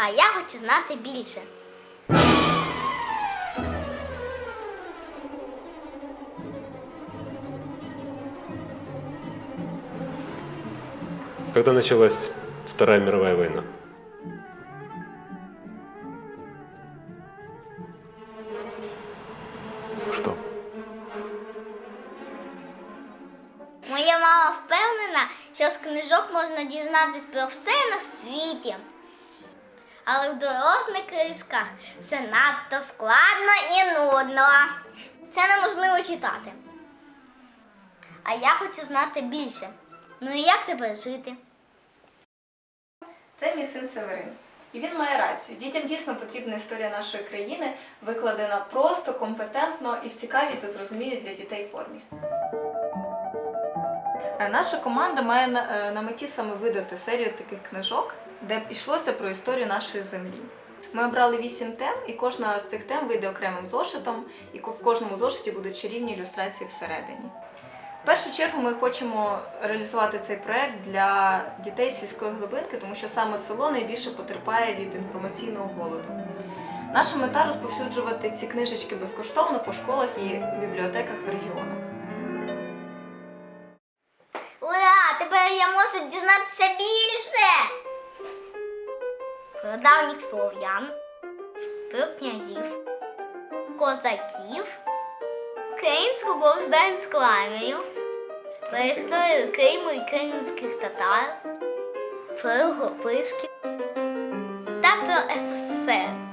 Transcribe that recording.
А я хочу знати більше. Когда началась Вторая мировая война? Что? Моя мама впевнена, що з книжок можна дізнатись про все на світі. Але в дорожніх книжках все надто складно і нудно. Це неможливо читати. А я хочу знати більше. Ну і як тебе жити? Це мій син Северин. І він має рацію. Дітям дійсно потрібна історія нашої країни, викладена просто, компетентно і в цікавій та зрозумілій для дітей формі. Е, Наша команда має на, е, меті саме видати серію таких книжок, де йшлося про історію нашої землі. Ми обрали вісім тем, і кожна з цих тем вийде окремим зошитом, і в кожному зошиті будуть чарівні ілюстрації всередині. В першу чергу ми хочемо реалізувати цей проект для дітей сільської глибинки, тому що саме село найбільше потерпає від інформаційного голоду. Наша мета розповсюджувати ці книжечки безкоштовно по школах і бібліотеках в регіонах. Тепер я можу дізнатися більше. Про давніх слов'ян, про князів, козаків, українську повстанську армію, про історію Криму і кримських татар, про Гопишків та про СССР.